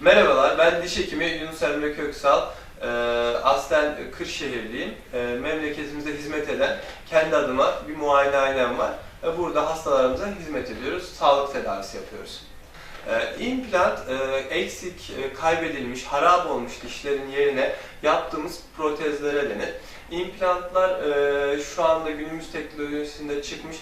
Merhabalar, ben diş hekimi Yunus Emre Köksal. Ee, aslen Kırşehirliyim. Ee, memleketimizde hizmet eden kendi adıma bir muayenehanem var. Ee, burada hastalarımıza hizmet ediyoruz, sağlık tedavisi yapıyoruz. Ee, implant, e, eksik, e, kaybedilmiş, harap olmuş dişlerin yerine yaptığımız protezlere denir. İmplantlar e, şu anda günümüz teknolojisinde çıkmış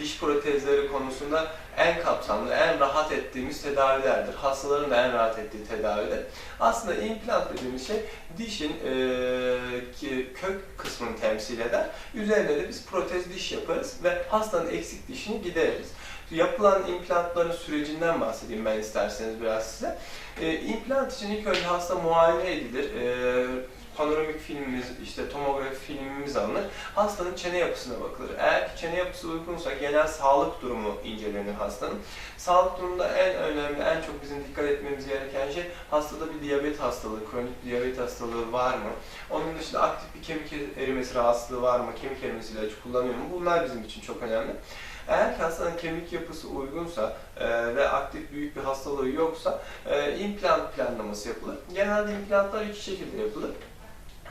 diş protezleri konusunda en kapsamlı, en rahat ettiğimiz tedavilerdir. Hastaların da en rahat ettiği tedavidir. Aslında implant dediğimiz şey dişin e, kök kısmını temsil eder. Üzerine de biz protez diş yaparız ve hastanın eksik dişini gideririz. Yapılan implantların sürecinden bahsedeyim ben isterseniz biraz size. E, implant için ilk önce hasta muayene edilir. E, panoramik filmimiz, işte tomografi filmimiz alınır. Hastanın çene yapısına bakılır. Eğer ki çene yapısı uygunsa genel sağlık durumu incelenir hastanın. Sağlık durumunda en önemli, en çok bizim dikkat etmemiz gereken şey hastada bir diyabet hastalığı, kronik bir diyabet hastalığı var mı? Onun dışında aktif bir kemik erimesi rahatsızlığı var mı? Kemik erimesi ilacı kullanıyor mu? Bunlar bizim için çok önemli. Eğer ki hastanın kemik yapısı uygunsa e, ve aktif büyük bir hastalığı yoksa e, implant planlaması yapılır. Genelde implantlar iki şekilde yapılır.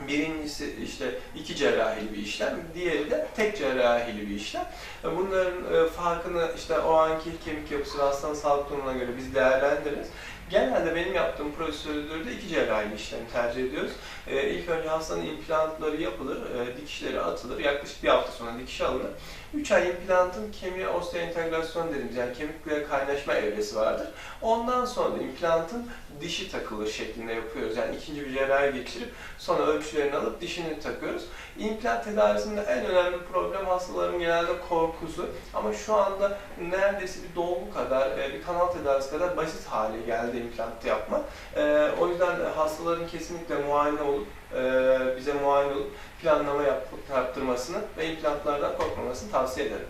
Birincisi işte iki cerrahili bir işlem, diğeri de tek cerrahili bir işlem. E, Bunların e, farkını işte o anki kemik yapısı ve hastanın sağlık durumuna göre biz değerlendiririz. Genelde benim yaptığım prosedürde iki cerrahili işlemi tercih ediyoruz. E, ilk önce hastanın implantları yapılır, e, dikişleri atılır. Yaklaşık bir hafta sonra dikiş alınır. 3 ay implantın kemiğe osteointegrasyon dediğimiz yani kemikle kaynaşma evresi vardır. Ondan sonra implantın dişi takılır şeklinde yapıyoruz. Yani ikinci bir cerrahi geçirip sonra ölçülerini alıp dişini takıyoruz. İmplant tedavisinde en önemli problem hastaların genelde korkusu. Ama şu anda neredeyse bir dolgu kadar, e, bir kanal tedavisi kadar basit hale geldi implant yapmak. E, O yüzden hastaların kesinlikle muayene olup, e, bize muayene olup planlama yap- yaptırmasını ve implantlardan korkmamasını tavsiye ederim.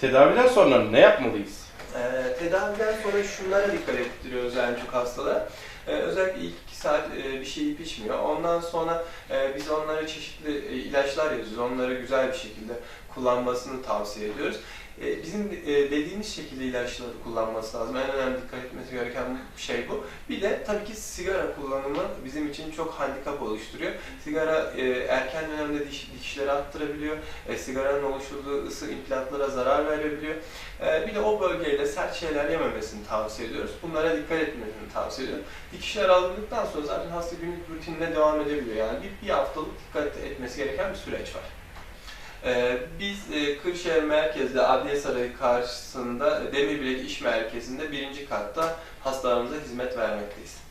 Tedaviden sonra ne yapmalıyız? Ee, tedaviden sonra şunlara dikkat ettiriyoruz en çok hastalara. Ee, özellikle ilk iki saat e, bir şey yiyip içmiyor. Ondan sonra e, biz onlara çeşitli e, ilaçlar yazıyoruz. Onları güzel bir şekilde kullanmasını tavsiye ediyoruz. E, bizim e, dediğimiz şekilde ilaçları kullanması lazım. En önemli dikkat etmesi gereken şey bu. Bir de tabii ki sigara kullanımı bizim için çok handikap oluşturuyor. Sigara e, erken dönemde diş, dikişleri attırabiliyor. E, sigaranın oluşturduğu ısı implantlara zarar verebiliyor. Ee, Bir de o bölgeyle sert şeyler yememesini tavsiye ediyoruz. Bunlara dikkat etmesini tavsiye ediyorum. Dikişler alındıktan sonra zaten hasta günlük rutinine devam edebiliyor. Yani bir, bir haftalık dikkat etmesi gereken bir süreç var. Ee, Biz e, Kırşehir merkezde Adliye Sarayı karşısında Demirbilek İş Merkezi'nde birinci katta hastalarımıza hizmet vermekteyiz.